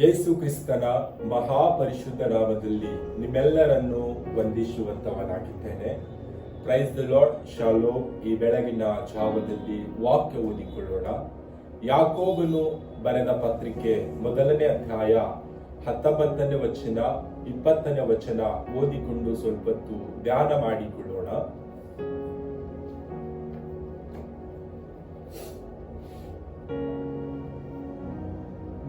ಯೇಸು ಕ್ರಿಸ್ತನ ಮಹಾಪರಿಶುದ್ಧ ನಾಮದಲ್ಲಿ ನಿಮ್ಮೆಲ್ಲರನ್ನು ವಂದಿಸುವಂತವನಾಗಿದ್ದೇನೆ. ಪ್ರೈಸ್ ದ ಲಾರ್ಡ್ ಶಾಲೋ ಈ ಬೆಳಗಿನ ಜಾವದಲ್ಲಿ ವಾಕ್ಯ ಓದಿಕೊಳ್ಳೋಣ. ಯಾಕೋಬನು ಬರೆದ ಪತ್ರಿಕೆ ಮೊದಲನೇ ಅಧ್ಯಾಯ ಹತ್ತೊಂಬತ್ತನೇ ವಚನ, ಇಪ್ಪತ್ತನೇ ವಚನ ಓದಿಕೊಂಡು ಸ್ವಲ್ಪತ್ತು ಧ್ಯಾನ ಮಾಡಿಕೊಳ್ಳೋಣ.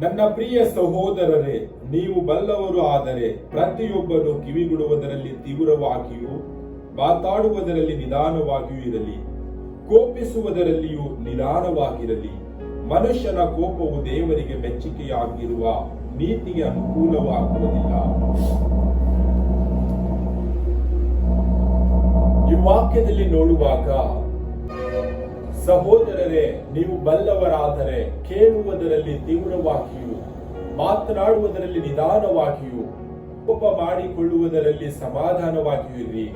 ನನ್ನ ಪ್ರಿಯ ಸಹೋದರರೇ, ನೀವು ಬಲ್ಲವರು ಆದರೆ ಪ್ರತಿಯೊಬ್ಬನು ಕಿವಿಗೊಡುವುದರಲ್ಲಿ ತೀವ್ರವಾಗಿಯೂ ಮಾತಾಡುವುದರಲ್ಲಿ ನಿಧಾನವಾಗಿಯೂ ಇರಲಿ. ಕೋಪಿಸುವುದರಲ್ಲಿಯೂ ನಿಧಾನವಾಗಿರಲಿ. ಮನುಷ್ಯನ ಕೋಪವು ದೇವರಿಗೆ ಮೆಚ್ಚುಗೆಯಾಗಿರುವ ನೀತಿಗೆ ಅನುಕೂಲವಾಗುವುದಿಲ್ಲ. ಈ ವಾಕ್ಯದಲ್ಲಿ ನೋಡುವಾಗ ಸಹೋದರರೇ, ನೀವು ಬಲ್ಲವರಾದರೆ ಕೇಳುವುದರಲ್ಲಿ ತೀವ್ರವಾಗಿಯೂ, ಮಾತನಾಡುವುದರಲ್ಲಿ ನಿಧಾನವಾಗಿಯೂ, ಕೋಪ ಮಾಡಿಕೊಳ್ಳುವುದರಲ್ಲಿ ಸಮಾಧಾನವಾಗಿಯೂ ಇರಿ.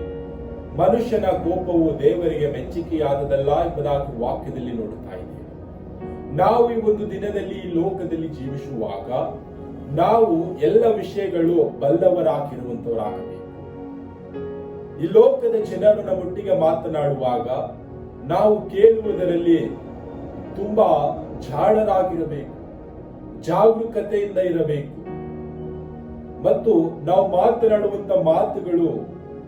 ಮನುಷ್ಯನ ಕೋಪವು ದೇವರಿಗೆ ಮೆಚ್ಚುಗೆಯಾದದಲ್ಲ ಎಂಬುದಾಗಿ ವಾಕ್ಯದಲ್ಲಿ ನೋಡುತ್ತಾ ಇದ್ದೇವೆ. ನಾವು ಈ ಒಂದು ದಿನದಲ್ಲಿ ಈ ಲೋಕದಲ್ಲಿ ಜೀವಿಸುವಾಗ, ನಾವು ಎಲ್ಲ ವಿಷಯಗಳು ಬಲ್ಲವರಾಗಿರುವಂತವರಾಗಬೇಕು. ಈ ಲೋಕದ ಜನರು ನಮ್ಮೊಟ್ಟಿಗೆ ಮಾತನಾಡುವಾಗ ನಾವು ಕೇಳುವುದರಲ್ಲಿ ತುಂಬಾ ಜಾಣರಾಗಿರಬೇಕು, ಜಾಗರೂಕತೆಯಿಂದ ಇರಬೇಕು. ಮತ್ತು ನಾವು ಮಾತನಾಡುವಂತ ಮಾತುಗಳು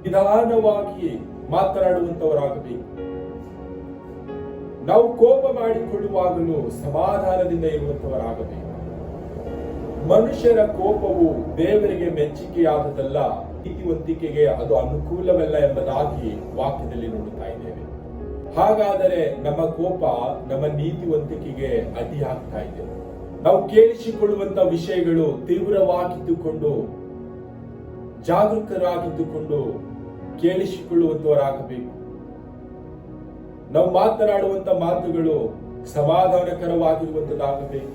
ನಿಧಾನವಾಗಿ ಮಾತನಾಡುವಂತವರಾಗಬೇಕು. ನಾವು ಕೋಪ ಮಾಡಿಕೊಳ್ಳುವಾಗಲೂ ಸಮಾಧಾನದಿಂದ ಇರುವಂತವರಾಗಬೇಕು. ಮನುಷ್ಯರ ಕೋಪವು ದೇವರಿಗೆ ಮೆಚ್ಚುಗೆಯಾದದಲ್ಲ ನೀತಿವಂತಿಕೆಗೆ ಅದು ಅನುಕೂಲವಲ್ಲ ಎಂಬುದಾಗಿ ವಾಕ್ಯದಲ್ಲಿ ನೋಡುತ್ತಾ ಇದ್ದೇವೆ. ಹಾಗಾದರೆ ನಮ್ಮ ಕೋಪ ನಮ್ಮ ನೀತಿವಂತಿಕೆಗೆ ಅತಿ ಆಗ್ತಾ ಇದೆ. ನಾವು ಕೇಳಿಸಿಕೊಳ್ಳುವಂತ ವಿಷಯಗಳು ತೀವ್ರವಾಗಿದ್ದುಕೊಂಡು, ಜಾಗರೂಕರಾಗಿದ್ದುಕೊಂಡು ಕೇಳಿಸಿಕೊಳ್ಳುವಂತವರಾಗಬೇಕು ನಾವು ಮಾತನಾಡುವಂತ ಮಾತುಗಳು ಸಮಾಧಾನಕರವಾಗಿರುವಂತದ್ದಾಗಬೇಕು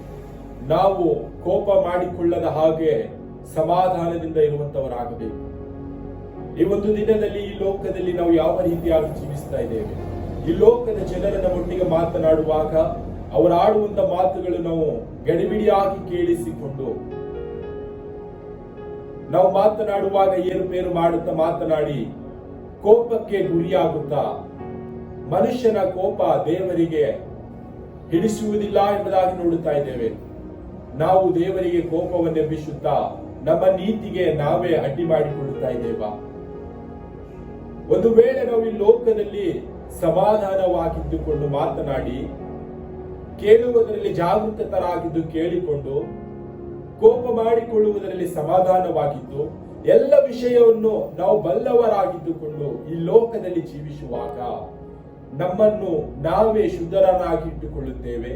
ನಾವು ಕೋಪ ಮಾಡಿಕೊಳ್ಳದ ಹಾಗೆ ಸಮಾಧಾನದಿಂದ ಇರುವಂತವರಾಗಬೇಕು ಈ ಒಂದು ದಿನದಲ್ಲಿ ಈ ಲೋಕದಲ್ಲಿ ನಾವು ಯಾವ ರೀತಿಯಾಗಿ ಜೀವಿಸ್ತಾ ಇದ್ದೇವೆ? ಈ ಲೋಕದ ಜನರನ್ನ ಒಟ್ಟಿಗೆ ಮಾತನಾಡುವಾಗ ಅವರು ಆಡುವಂತ ಮಾತುಗಳು ನಾವು ಗಡಿಬಿಡಿಯಾಗಿ ಕೇಳಿಸಿಕೊಂಡು ನಾವು ಮಾತನಾಡುವಾಗ ಏರುಪೇರು ಮಾಡುತ್ತಾ ಮಾತನಾಡಿ ಕೋಪಕ್ಕೆ ಗುರಿಯಾಗುತ್ತಾ ಮನುಷ್ಯನ ಕೋಪ ದೇವರಿಗೆ ಹಿಡಿಸುವುದಿಲ್ಲ ಎಂಬುದಾಗಿ ನೋಡುತ್ತಾ ಇದ್ದೇವೆ. ನಾವು ದೇವರಿಗೆ ಕೋಪವನ್ನು ಎಬ್ಬಿಸುತ್ತಾ ನಮ್ಮ ನೀತಿಗೆ ನಾವೇ ಅಡ್ಡಿ ಮಾಡಿಕೊಳ್ಳುತ್ತಾ ಇದ್ದೇವಾ. ಒಂದು ವೇಳೆ ನಾವು ಈ ಲೋಕದಲ್ಲಿ ಸಮಾಧಾನವಾಗಿದ್ದುಕೊಂಡು ಮಾತನಾಡಿ, ಕೇಳುವುದರಲ್ಲಿ ಜಾಗೃತರಾಗಿದ್ದು ಕೇಳಿಕೊಂಡು, ಕೋಪ ಮಾಡಿಕೊಳ್ಳುವುದರಲ್ಲಿ ಸಮಾಧಾನವಾಗಿದ್ದು, ಎಲ್ಲ ವಿಷಯವನ್ನು ನಾವು ಬಲ್ಲವರಾಗಿದ್ದುಕೊಂಡು ಈ ಲೋಕದಲ್ಲಿ ಜೀವಿಸುವಾಗ ನಮ್ಮನ್ನು ನಾವೇ ಶುದ್ಧರನ್ನಾಗಿಟ್ಟುಕೊಳ್ಳುತ್ತೇವೆ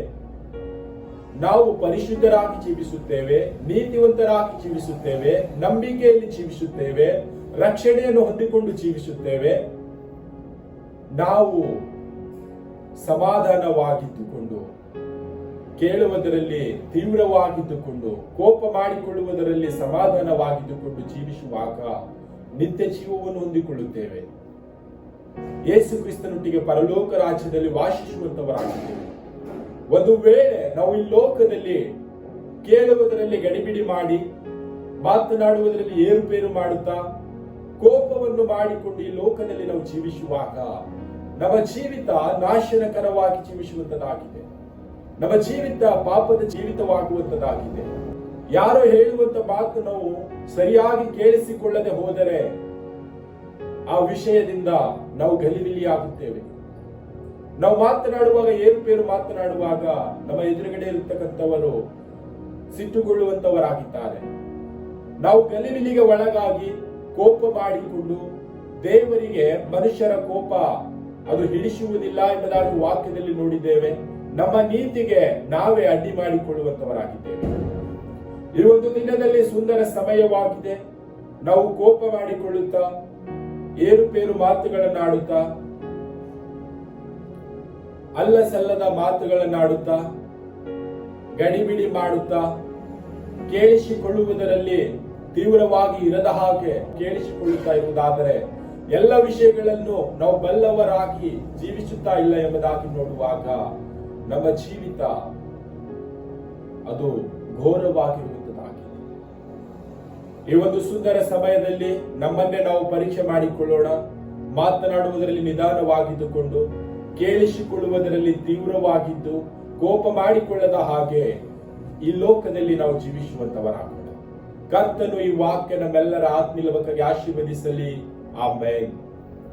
ನಾವು ಪರಿಶುದ್ಧರಾಗಿ ಜೀವಿಸುತ್ತೇವೆ, ನೀತಿವಂತರಾಗಿ ಜೀವಿಸುತ್ತೇವೆ, ನಂಬಿಕೆಯಲ್ಲಿ ಜೀವಿಸುತ್ತೇವೆ, ರಕ್ಷಣೆಯನ್ನು ಹೊಂದಿಕೊಂಡು ಜೀವಿಸುತ್ತೇವೆ. ನಾವು ಸಮಾಧಾನವಾಗಿದ್ದುಕೊಂಡು, ಕೇಳುವುದರಲ್ಲಿ ತೀವ್ರವಾಗಿದ್ದುಕೊಂಡು, ಕೋಪ ಮಾಡಿಕೊಳ್ಳುವುದರಲ್ಲಿ ಸಮಾಧಾನವಾಗಿದ್ದುಕೊಂಡು ಜೀವಿಸುವಾಗ ನಿತ್ಯ ಜೀವವನ್ನು ಹೊಂದಿಕೊಳ್ಳುತ್ತೇವೆ. ಯೇಸು ಕ್ರಿಸ್ತನೊಟ್ಟಿಗೆ ಪರಲೋಕ ರಾಜ್ಯದಲ್ಲಿ ವಾಸಿಸುವಂತವರಾಗಿದ್ದೇವೆ. ಒಂದು ವೇಳೆ ನಾವು ಈ ಲೋಕದಲ್ಲಿ ಕೇಳುವುದರಲ್ಲಿ ಗಡಿಬಿಡಿ ಮಾಡಿ, ಮಾತನಾಡುವುದರಲ್ಲಿ ಏರುಪೇರು ಮಾಡುತ್ತಾ ಕೋಪವನ್ನು ಮಾಡಿಕೊಂಡು ಈ ಲೋಕದಲ್ಲಿ ನಾವು ಜೀವಿಸುವಾಗ ನಮ್ಮ ಜೀವಿತ ನಾಶನಕರವಾಗಿ ಜೀವಿಸುವಂತದಾಗಿದೆ ನಮ್ಮ ಜೀವಿತ ಪಾಪದ ಜೀವಿತವಾಗುವಂತದಾಗಿದೆ ಯಾರೋ ಹೇಳುವಂತ ಮಾತು ನಾವು ಸರಿಯಾಗಿ ಕೇಳಿಸಿಕೊಳ್ಳದೆ ಹೋದರೆ ಆ ವಿಷಯದಿಂದ ನಾವು ಗಲಿಬಿಲಿ ಆಗುತ್ತೇವೆ ನಾವು ಮಾತನಾಡುವಾಗ ಏರುಪೇರು ಮಾತನಾಡುವಾಗ ನಮ್ಮ ಎದುರುಗಡೆ ಇರತಕ್ಕಂಥವರು ಸಿಟ್ಟುಗೊಳ್ಳುವಂತವರಾಗಿದ್ದಾರೆ. ನಾವು ಗಲಿಬಿಲಿಗೆ ಒಳಗಾಗಿ ಕೋಪ ಮಾಡಿಕೊಂಡು ದೇವರಿಗೆ ಮನುಷ್ಯರ ಕೋಪ ಅದು ಹಿಡಿಸುವುದಿಲ್ಲ ಎಂಬುದಾಗಿ ವಾಕ್ಯದಲ್ಲಿ ನೋಡಿದ್ದೇವೆ. ನಮ್ಮ ನೀತಿಗೆ ನಾವೇ ಅಡ್ಡಿ ಮಾಡಿಕೊಳ್ಳುವಂತವರಾಗಿದ್ದೇವೆ. ಒಂದು ದಿನದಲ್ಲಿ ಸುಂದರ ಸಮಯವಾಗಿದೆ. ನಾವು ಕೋಪ ಮಾಡಿಕೊಳ್ಳುತ್ತಾ, ಏರುಪೇರು ಮಾತುಗಳನ್ನಾಡುತ್ತಾ ಅಲ್ಲ ಸಲ್ಲದ ಮಾತುಗಳನ್ನಾಡುತ್ತಾ, ಗಡಿಬಿಡಿ ಮಾಡುತ್ತಾ, ಕೇಳಿಸಿಕೊಳ್ಳುವುದರಲ್ಲಿ ತೀವ್ರವಾಗಿ ಇರದ ಹಾಗೆ ಕೇಳಿಸಿಕೊಳ್ಳುತ್ತಾ ಇರುವುದಾದರೆ ಎಲ್ಲ ವಿಷಯಗಳನ್ನು ನಾವು ಬಲ್ಲವರಾಗಿ ಜೀವಿಸುತ್ತಾ ಇಲ್ಲ ಎಂಬುದಾಗಿ ನೋಡುವಾಗ ನಮ್ಮ ಜೀವಿತ ಅದು ಘೋರವಾಗಿರುವಂತದಾಗಿದೆ ಈ ಒಂದು ಸುಂದರ ಸಮಯದಲ್ಲಿ ನಮ್ಮನ್ನೇ ನಾವು ಪರೀಕ್ಷೆ ಮಾಡಿಕೊಳ್ಳೋಣ, ಮಾತನಾಡುವುದರಲ್ಲಿ ನಿಧಾನವಾಗಿದ್ದುಕೊಂಡು, ಕೇಳಿಸಿಕೊಳ್ಳುವುದರಲ್ಲಿ ತೀವ್ರವಾಗಿದ್ದು, ಕೋಪ ಮಾಡಿಕೊಳ್ಳದ ಹಾಗೆ ಈ ಲೋಕದಲ್ಲಿ ನಾವು ಜೀವಿಸುವಂತವರಾಗೋಣ. ಕರ್ತನು ಈ ವಾಕ್ಯ ನಮ್ಮೆಲ್ಲರ ಆತ್ಮಿಲವಕ್ಕಾಗಿ ಆಶೀರ್ವದಿಸಲಿ. ಆಮೇನ್.